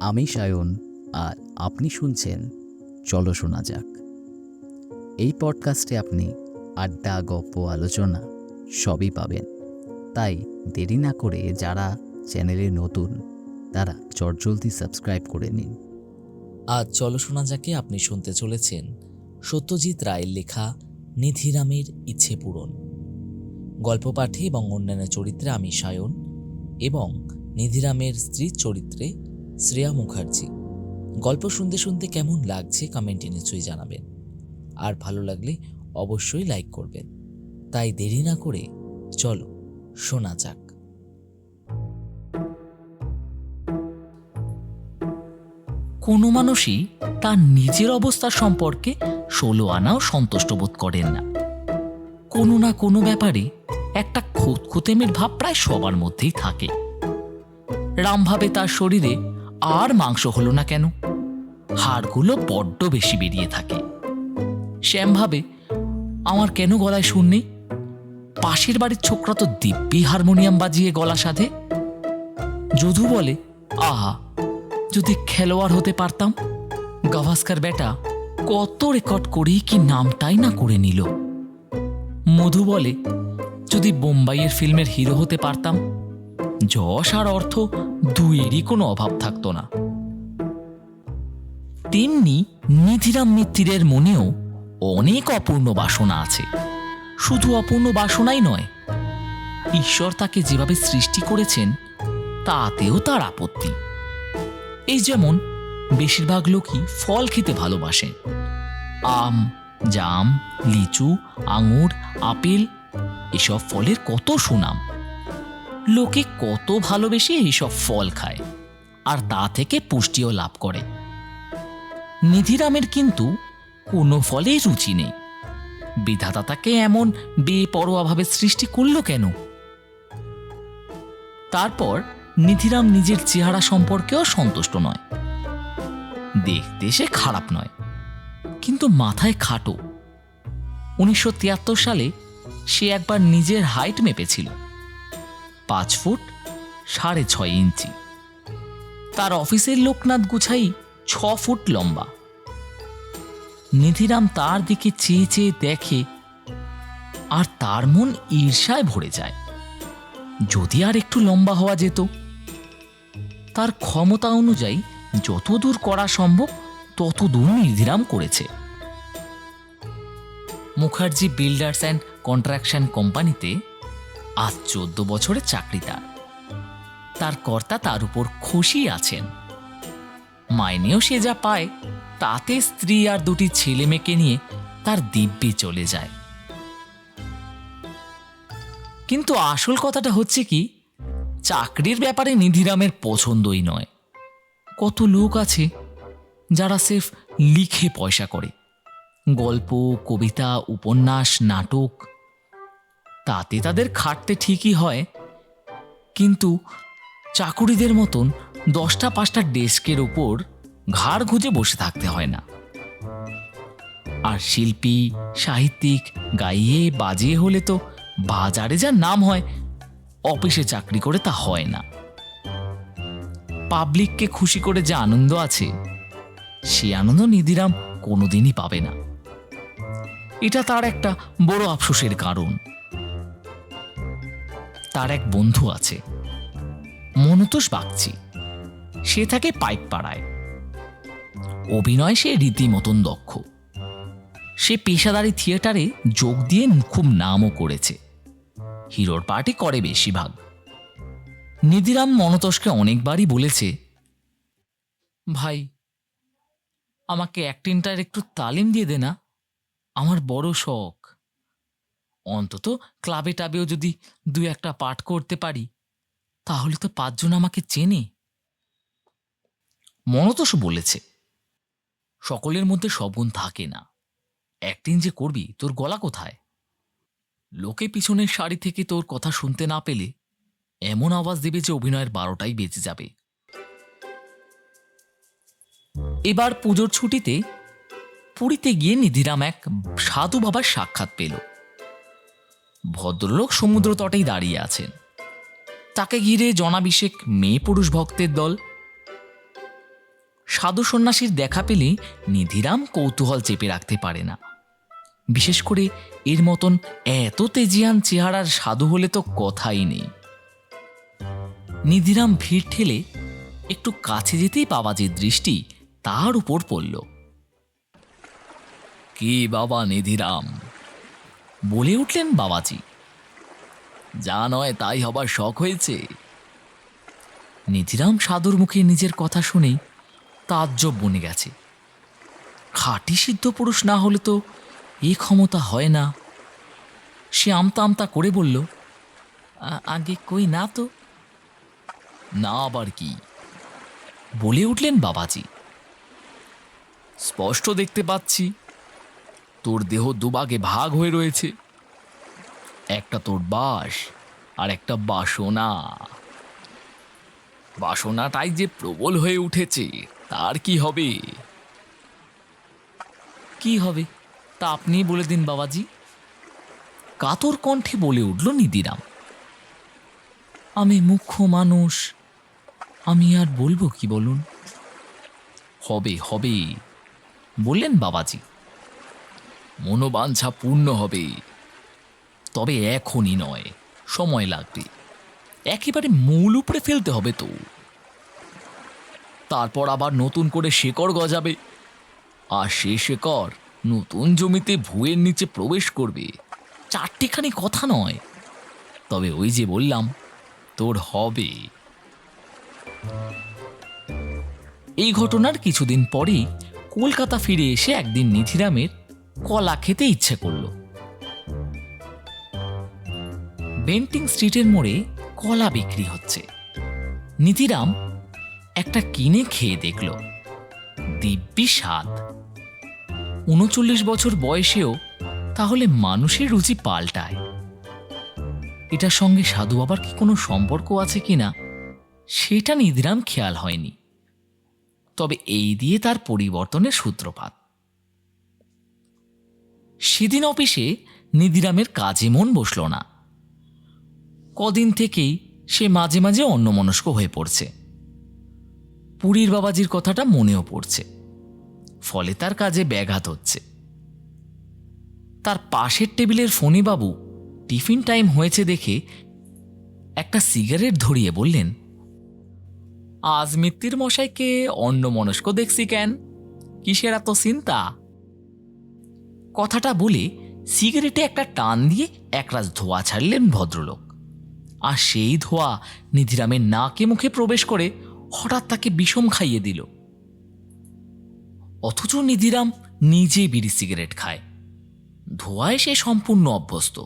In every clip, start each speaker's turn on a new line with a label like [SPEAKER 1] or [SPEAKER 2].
[SPEAKER 1] আমি সায়ন, আর আপনি শুনছেন চলো শোনা যাক। এই পডকাস্টে আপনি আড্ডা, গপ্প, আলোচনা সবই পাবেন। তাই দেরি না করে যারা চ্যানেলে নতুন, তারা চটজলদি সাবস্ক্রাইব করে নিন।
[SPEAKER 2] আজ চলো শোনা যাকে আপনি শুনতে চলেছেন, সত্যজিৎ রায়ের লেখা নিধিরামের ইচ্ছে পূরণ। গল্প পাঠে এবং অন্যান্য চরিত্রে আমি সায়ন এবং নিধিরামের স্ত্রীর চরিত্রে শ্রেয়া মুখার্জি। গল্প শুনতে শুনতে কেমন লাগছে কমেন্টে নিশ্চয়ই জানাবেন। আর ভালো লাগলে অবশ্যই লাইক করবেন। তাই দেরি না করে চলো, শোনা যাক। কোনো মানুষই তার নিজের অবস্থা সম্পর্কে ষোলো আনাও সন্তুষ্ট বোধ করেন না। কোনো না কোনো ব্যাপারে একটা খুঁতখুতেমের ভাব প্রায় সবার মধ্যেই থাকে। রাম ভাবে তার শরীরে আর মাংস হলো না কেন? হাড়গুলো বড্ড বেশি বেরিয়ে থাকে। শ্যাম ভাবে আমার কেন গলায় সুর নেই? পাশের বাড়ির ছোকরা তো দিব্যি হারমোনিয়াম বাজিয়ে গলা সাধে। যদু বলে, আহা, যদি খেলোয়াড় হতে পারতাম, গাভাস্কার বেটা কত রেকর্ড করেই কি নামটাই না করে নিল। মধু বলে, যদি বোম্বাইয়ের ফিল্মের হিরো হতে পারতাম যশ আর অর্থ দুয়েরই কোনো অভাব থাকতো না। তেমনি নিধিরাম মিত্তিরের মনেও অনেক অপূর্ণ বাসনা আছে। শুধু অপূর্ণ বাসনাই নয়, ঈশ্বর তাকে যেভাবে সৃষ্টি করেছেন, তাতেও তার আপত্তি। এই যেমন বেশিরভাগ লোকই ফল খেতে ভালোবাসেন আম, জাম, লিচু, আঙুর, আপেল, এসব ফলের কত সুনাম। লোকে কত ভালোবেসে এইসব ফল খায়, আর তা থেকে পুষ্টিও লাভ করে। নিধিরামের কিন্তু কোনো ফলেই রুচি নেই। বিধাতা তাকে এমন বেপরোয়াভাবে সৃষ্টি করল কেন? তারপর নিধিরাম নিজের চেহারা সম্পর্কেও সন্তুষ্ট নয়। দেখতে সে খারাপ নয়, কিন্তু মাথায় খাটো। উনিশশো তিয়াত্তর সালে সে একবার নিজের হাইট মেপেছিল। পাঁচ ফুট, সাড়ে ছয় ইঞ্চি। তার অফিসের লোকনাথ গুছাই ছ ফুট লম্বা। নিধিরাম তার দিকে চেয়ে চেয়ে দেখে, আর তার মন ঈর্ষায় ভরে যায়। যদি আর একটু লম্বা হওয়া যেত, তার ক্ষমতা অনুযায়ী যত দূর করা সম্ভব তত দূর নির্ধিরাম করেছে। মুখার্জি বিল্ডার্স অ্যান্ড কন্ট্রাকশন কোম্পানিতে আজ চোদ্দ বছরের চাকরি তার। তার কর্তা তার উপর খুশি আছেন। মাইনেও সে যা পায়, তাতে স্ত্রী আর দুটি ছেলে মেয়েকে নিয়ে তার দিব্যে চলে যায়। কিন্তু আসল কথাটা হচ্ছে কি, চাকরির ব্যাপারে নিধিরামের পছন্দই নয়। কত লোক আছে যারা সেফ লিখে পয়সা করে। গল্প, কবিতা, উপন্যাস, নাটক তাতে তাদের খাটতে ঠিকই হয়। কিন্তু চাকুরিদের মতন দশটা পাঁচটা ডেস্কের ওপর ঘাড় গুঁজে বসে থাকতে হয় না। আর শিল্পী, সাহিত্যিক, গাইয়ে, বাজিয়ে হলে তো বাজারে যার নাম হয়, অফিসে চাকরি করে তা হয় না। পাবলিককে খুশি করে যে আনন্দ আছে, সে আনন্দ নিধিরাম কোনোদিনই পাবে না। এটা তার একটা বড় আফসোসের কারণ। তার এক বন্ধু আছে। মনতোষ বাগচি। সে থাকে পাইপ পাড়ায়। অভিনয় সে রীতিমতন দক্ষ। সে পেশাদারি থিয়েটারে যোগ দিয়ে খুব নামও করেছে। হিরোর পার্টি করে বেশিরভাগ। নিধিরাম মনতোষকে অনেকবারই বলেছে, ভাই, আমাকে অ্যাক্টিংটার একটু তালিম দিয়ে দে না। আমার বড় শখ। অন্তত ক্লাবে টাবেও যদি দু একটা পাঠ করতে পারি, তাহলে তো পাঁচজন আমাকে চেনে। মনতোষ বলেছে, সকলের মধ্যে সব গুণ থাকে না। অ্যাক্টিং যে করবি, তোর গলা কোথায়? লোকে পিছনের শাড়ি থেকে তোর কথা শুনতে না পেলে এমন আওয়াজ দেবে যে অভিনয়ের বারোটাই বেঁচে যাবে। এবার পুজোর ছুটিতে পুরীতে গিয়ে নিধিরাম এক সাধু বাবার সাক্ষাৎ পেল। ভদ্রলোক সমুদ্র তটেই দাঁড়িয়ে আছেন। তাকে ঘিরে জনাভিষেক মেয়ে পুরুষ ভক্তের দল। সাধু সন্ন্যাসীর দেখা পেলে নিধিরাম কৌতূহল চেপে রাখতে পারে না। বিশেষ করে এর মতন এত তেজিয়ান চেহারার সাধু হলে তো কথাই নেই। নিধিরাম ভিড় ঠেলে একটু কাছে যেতেই বাবাজির দৃষ্টি তার উপর পড়ল। কি বাবা নিধিরাম? বলে উঠলেন বাবাজি। যা নয় তাই হবার শখ হয়েছে। নিধিরাম সাধুর মুখে নিজের কথা শুনেই তাজ্জব বনে গেছে। খাঁটি সিদ্ধ পুরুষ না হলে তো এ ক্ষমতা হয় না। সে আমতা আমতা করে বলল আগে কই না তো? না আবার কি? বলে উঠলেন বাবাজি। স্পষ্ট দেখতে পাচ্ছি তোর দেহ দুবাগে ভাগ হয়ে রয়েছে। একটা তোর বাস আর একটা বাসনা। বাসনাটাই যে প্রবল হয়ে উঠেছে, তার কি হবে? কি হবে? তা আপনি বলে দিন, বাবাজি। কাতর কণ্ঠে বলে উঠল নিদিরাম আমি মুখ্য মানুষ, আমি আর বলব কি বলুন? হবে হবে, বললেন বাবাজি। মনোবাঞ্ছা পূর্ণ হবে। তবে এখনই নয়, সময় লাগবে। একেবারে মূল উপরে ফেলতে হবে তো। তারপর আবার নতুন করে শেকড় গজাবে। আর সে শেকড় নতুন জমিতে ভুঁয়ের নিচে প্রবেশ করবে। চারটিখানি কথা নয়। তবে ওই যে বললাম, তোর হবে। এই ঘটনার কিছুদিন পরেই কলকাতা ফিরে এসে একদিন নিধিরামের কলা খেতে ইচ্ছে করল। বেন্টিং স্ট্রিটের মোড়ে কলা বিক্রি হচ্ছে। নিধিরাম একটা কিনে খেয়ে দেখল। দিব্যি স্বাদ। উনচল্লিশ বছর বয়সেও তাহলে মানুষের রুচি পাল্টায়। এটার সঙ্গে সাধু বাবার কি কোনো সম্পর্ক আছে কিনা, সেটা নিধিরাম খেয়াল হয়নি। তবে এই দিয়ে তার পরিবর্তনের সূত্রপাত। সেদিন অফিসে নিধিরামের কাজে মন বসল না। কদিন থেকেই সে মাঝে মাঝে অন্যমনস্ক হয়ে পড়ছে। পুরীর বাবাজির কথাটা মনেও পড়ছে। ফলে তার কাজে ব্যাঘাত হচ্ছে। তার পাশের টেবিলের ফণিবাবু টিফিন টাইম হয়েছে দেখে একটা সিগারেট ধরিয়ে বললেন, আজ মিত্তির মশাইকে অন্যমনস্ক দেখছি কেন? কিসের এত চিন্তা? কথাটা বলে সিগারেটে একটা টান দিয়ে একরাজ ধোয়া ছাড়লেন ভদ্রলোক। আর সেই ধোয়া নিধিরামের নাকে মুখে প্রবেশ করে হঠাৎ তাকে বিষম খাইয়ে দিল। অথচ নিধিরাম নিজে বিড়ি সিগারেট খায়। ধোয়ায় সে সম্পূর্ণ অভ্যস্ত।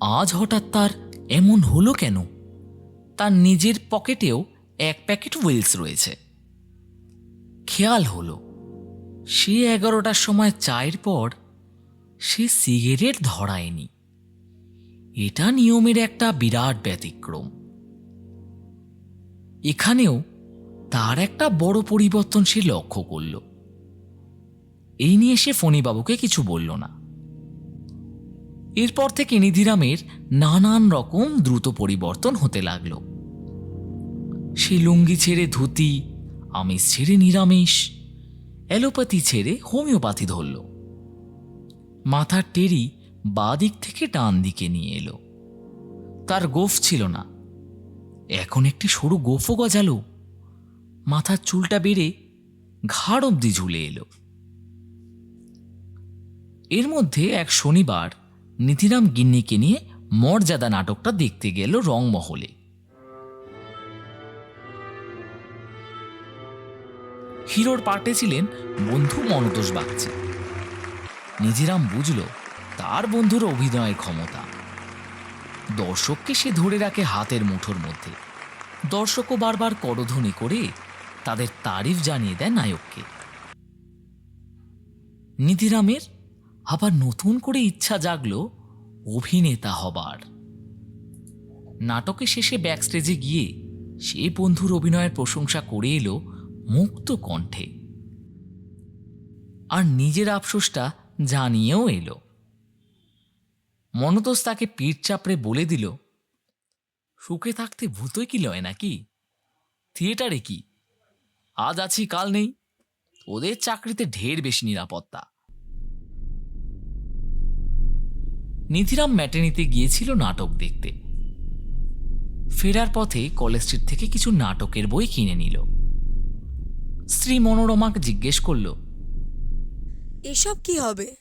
[SPEAKER 2] আজ হঠাৎ তার এমন হলো কেন? তার নিজের পকেটেও এক প্যাকেট উইলস রয়েছে। খেয়াল হলো। সে এগারোটার সময় চায়ের পর সে সিগারেট ধরায়নি। এটা নিয়মের একটা বিরাট ব্যতিক্রম। এখানেও তার একটা বড় পরিবর্তন সে লক্ষ্য করল। এই নিয়ে সে ফণিবাবুকে কিছু বলল না। এরপর থেকে নিধিরামের নানান রকম দ্রুত পরিবর্তন হতে লাগল। সে লুঙ্গি ছেড়ে ধুতি, আমিষ ছেড়ে নিরামিষ অ্যালোপ্যাথি ছেড়ে হোমিওপ্যাথি ধরল। মাথার টেরি বাঁ দিক থেকে ডান দিকে নিয়ে এলো। তার গোফ ছিল না। এখন একটি সরু গোফও গজালো। মাথার চুলটা বেড়ে ঘাড় অব্দি ঝুলে এলো। এর মধ্যে এক শনিবার নিধিরাম গিন্নিকে নিয়ে মর্যাদা নাটকটা দেখতে গেল রংমহলে। হিরোর পার্টে ছিলেন বন্ধু মনতোষ বাগচি। নিধিরাম বুঝল তার বন্ধুর অভিনয়ের ক্ষমতা। দর্শককে সে ধরে রাখে হাতের মুঠোর মধ্যে। দর্শকও বারবার করধ্বনি করে তাদের তারিফ জানিয়ে দেয় নায়ককে। নিধিরামের আবার নতুন করে ইচ্ছা জাগলো অভিনেতা হবার। নাটকে শেষে ব্যাকস্টেজে গিয়ে সে বন্ধুর অভিনয়ের প্রশংসা করে এলো মুক্ত কণ্ঠে। আর নিজের আফসোসটা জানিয়েও এলো। মনতোষ তাকে পিঠ চাপড়ে বলে দিল, সুখে থাকতে ভূতই কি লয় নাকি? থিয়েটারে কি? আজ আছি, কাল নেই। ওদের চাকরিতে ঢের বেশি নিরাপত্তা। নিধিরাম ম্যাটেনিতে গিয়েছিল নাটক দেখতে। ফেরার পথে কলেজ স্ট্রিট থেকে কিছু নাটকের বই কিনে নিল। স্ত্রী মনোরমাকে জিজ্ঞেস করল
[SPEAKER 3] এসব কি হবে?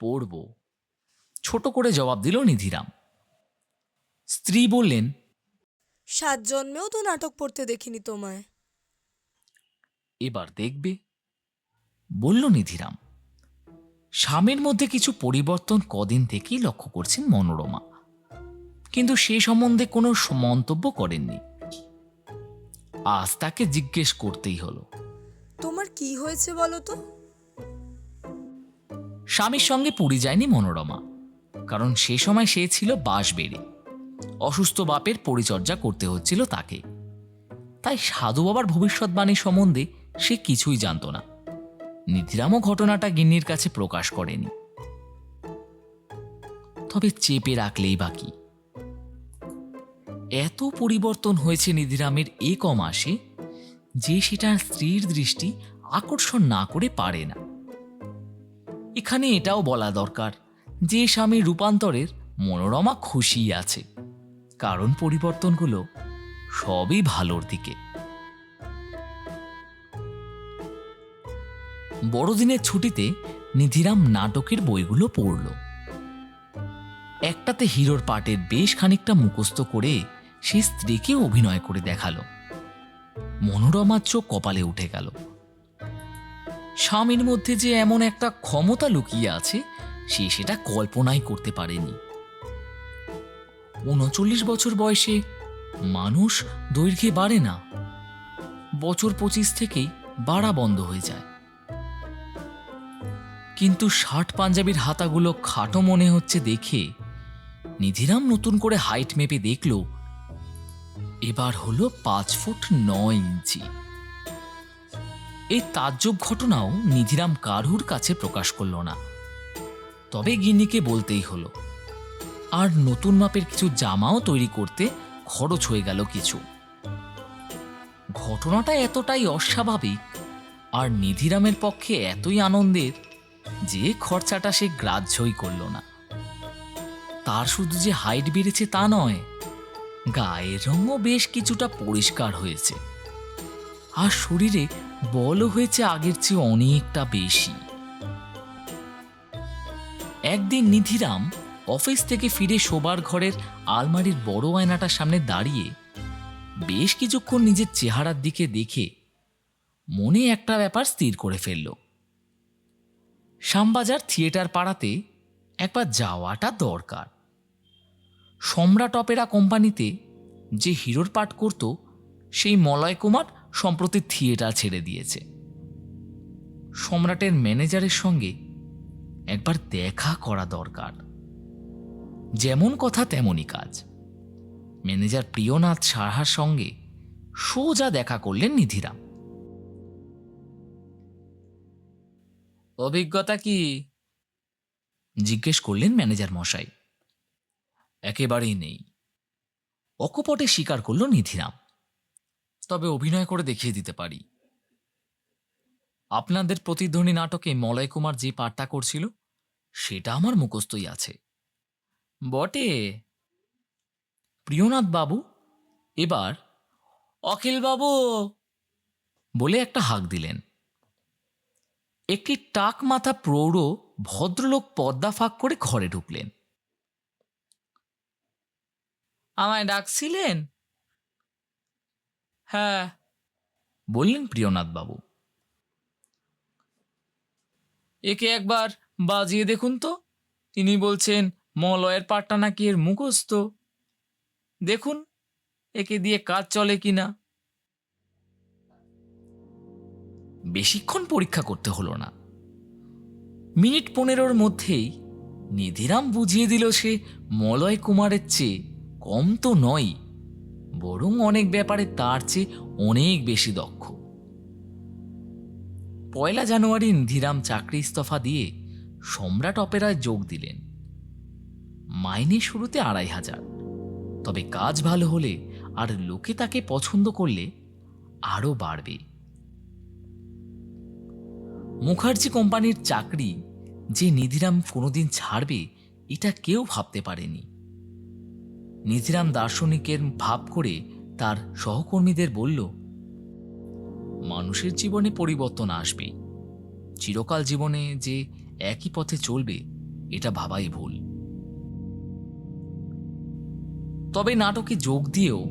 [SPEAKER 2] পড়ব। ছোট করে জবাব দিল নিধিরাম। স্ত্রী বললেন
[SPEAKER 3] সাত জন্মেও তো নাটক পড়তে দেখিনি তোমায়।
[SPEAKER 2] এবার দেখবে। বলল নিধিরাম স্বামীর মধ্যে কিছু পরিবর্তন কদিন থেকেই লক্ষ্য করছেন মনোরমা। কিন্তু সে সম্বন্ধে কোনো মন্তব্য করেননি। আজ তাকে জিজ্ঞেস করতেই হলো।
[SPEAKER 3] তোমার কি হয়েছে বলো তো?
[SPEAKER 2] স্বামীর সঙ্গে পুরী যায়নি মনোরমা কারণ সে সময় সে ছিল বাস বেড়ে অসুস্থ বাপের পরিচর্যা করতে হচ্ছিল তাকে। তাই সাধু বাবার ভবিষ্যৎবাণী সম্বন্ধে সে কিছুই জানত না। নিধিরামও ঘটনাটা গিন্নির কাছে প্রকাশ করেনি। তবে চেপে রাখলেই বাকি এত পরিবর্তন হয়েছে নিধিরামের এ মাসে যে সেটা স্ত্রীর দৃষ্টি আকর্ষণ না করে পারে না। এখানে এটাও বলা দরকার যে স্বামীর রূপান্তরের মনোরমা খুশি আছে, কারণ পরিবর্তনগুলো সবই ভালোর দিকে। বড়দিনের ছুটিতে নিধিরাম নাটকের বইগুলো পড়ল। একটাতে হিরোর পাটের বেশ খানিকটা মুখস্থ করে সে স্ত্রীকে অভিনয় করে দেখাল। মনোরমার চোখ কপালে উঠে গেল। স্বামীর মধ্যে যে এমন একটা ক্ষমতা লুকিয়ে আছে, সে সেটা কল্পনাই করতে পারেনি। উনচল্লিশ বছর বয়সে মানুষ দৈর্ঘ্যে বাড়ে না। বছর পঁচিশ থেকেই বাড়া বন্ধ হয়ে যায়। কিন্তু ষাট পাঞ্জাবির হাতাগুলো খাটো মনে হচ্ছে দেখে নিধিরাম নতুন করে হাইট মেপে দেখল এবার হলো পাঁচ ফুট নয় ইঞ্চি। এই তাজ্জব ঘটনাও নিধিরাম কারুর কাছে প্রকাশ করল না। তবে গিন্নিকে বলতেই হলো, আর নতুন মাপের কিছু জামাও তৈরি করতে খরচ হয়ে গেল কিছু। ঘটনাটা এতটাই অস্বাভাবিক আর নিধিরামের পক্ষে এতই আনন্দের যে খরচাটা সে গ্রাহ্যই করল না। তার শুধু যে হাইট বেড়েছে তা নয় গায়ের রঙও বেশ কিছুটা পরিষ্কার হয়েছে। আর শরীরে বলও হয়েছে আগের চেয়ে অনেকটা বেশি। একদিন নিধিরাম অফিস থেকে ফিরে শোবার ঘরের আলমারির বড় আয়নাটার সামনে দাঁড়িয়ে বেশ কিছুক্ষণ নিজের চেহারার দিকে দেখে মনে একটা ব্যাপার স্থির করে ফেলল। শ্যামবাজার থিয়েটার পাড়াতে একবার যাওয়াটা দরকার। সম্রাট অপেরা কোম্পানিতে যে হিরোর পাঠ করত, সেই মলয় কুমার সম্প্রতি থিয়েটার ছেড়ে দিয়েছে। সম্রাটের ম্যানেজারের সঙ্গে একবার দেখা করা দরকার। যেমন কথা তেমনই কাজ। ম্যানেজার প্রিয়নাথ সাহার সঙ্গে সোজা দেখা করলেন নিধিরাম। অভিজ্ঞতা কি? জিজ্ঞেস করলেন ম্যানেজার মশাই। একেবারেই নেই। অকপটে স্বীকার করল নিধিরাম। তবে অভিনয় করে দেখিয়ে দিতে পারি। আপনাদের প্রতিধ্বনি নাটকে মলয় কুমার যে পাঠটা করছিল, সেটা আমার মুখস্থই আছে। বটে। প্রিয়নাথ বাবু এবার অখিল বাবু বলে একটা হাঁক দিলেন। একটি টাক মাথা প্রৌঢ় ভদ্রলোক পদ্মা ফাঁক করে ঘরে ঢুকলেন। আমায় ডাকছিলেন? হ্যাঁ। বললেন প্রিয়নাথ বাবু একে একবার বাজিয়ে দেখুন তো। তিনি বলছেন, মলয়ের পাটটা নাকি এর মুখস্থ। দেখুন, একে দিয়ে কাজ চলে কিনা বেশিক্ষণ পরীক্ষা করতে হলো না। মিনিট পনেরোর মধ্যেই নিধিরাম বুঝিয়ে দিল সে মলয় কুমারের চেয়ে কম তো নয়, বরং অনেক ব্যাপারে তার চেয়ে অনেক বেশি দক্ষ। পয়লা জানুয়ারি নিধিরাম চাকরি ইস্তফা দিয়ে সম্রাট অপেরায় যোগ দিলেন। মাইনে শুরুতে আড়াই হাজার, তবে কাজ ভালো হলে আর লোকে তাকে পছন্দ করলে আরও বাড়বে। মুখার্জি কোম্পানির চাকরি যে নিধিরাম কোনোদিন ছাড়বে, এটা কেউ ভাবতে পারেনি। নিধিরাম দার্শনিকের ভাব করে তার সহকর্মীদের বলল, মানুষের জীবনে পরিবর্তন আসবে। চিরকাল জীবনে যে একই পথে চলবে, এটা ভাবাই ভুল। তবে নাটকে যোগ দিয়েও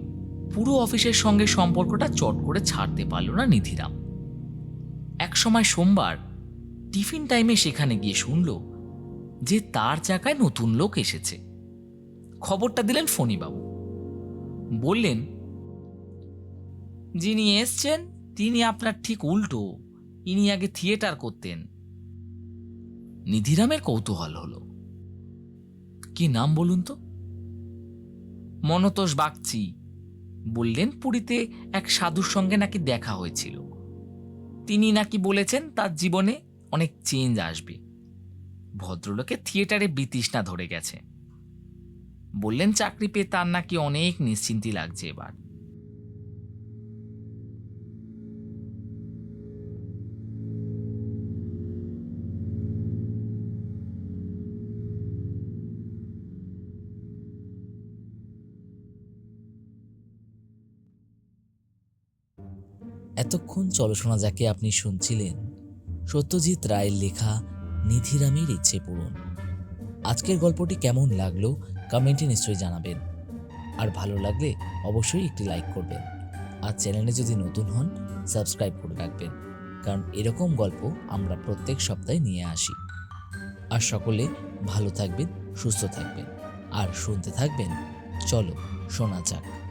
[SPEAKER 2] পুরো অফিসের সঙ্গে সম্পর্কটা চট করে ছাড়তে পারল না নিধিরাম একসময় সোমবার টিফিন টাইমে সেখানে গিয়ে শুনল যে তার জায়গায় নতুন লোক এসেছে। খবরটা দিলেন ফণিবাবু। বললেন, যিনি এসছেন, তিনি আপনার ঠিক উল্টো। ইনি আগে থিয়েটার করতেন। নিধিরামের কৌতূহল হলো। কি নাম বলুন তো? মনতোষ বাগচি। বললেন পুরীতে এক সাধুর সঙ্গে নাকি দেখা হয়েছিল। তিনি নাকি বলেছেন, তার জীবনে অনেক চেঞ্জ আসবে। ভদ্রলোকে থিয়েটারে বিতৃষ্ণা ধরে গেছে। বললেন, চাকরি পেয়ে তার নাকি অনেক নিশ্চিন্তি লাগছে এবার।
[SPEAKER 4] এতক্ষণ চলশোনা যাকে আপনি শুনছিলেন, সত্যজিৎ রায়ের লেখা নিধিরামের ইচ্ছে পূরণ। আজকের গল্পটি কেমন লাগল কমেন্টে নিশ্চয়ই জানাবেন। আর ভালো লাগলে অবশ্যই একটি লাইক করবেন। আর চ্যানেলে যদি নতুন হন, সাবস্ক্রাইব করে রাখবেন। কারণ এরকম গল্প আমরা প্রত্যেক সপ্তাহে নিয়ে আসি। আর সকলে ভালো থাকবেন, সুস্থ থাকবেন। আর শুনতে থাকবেন, চলো শোনা যাক।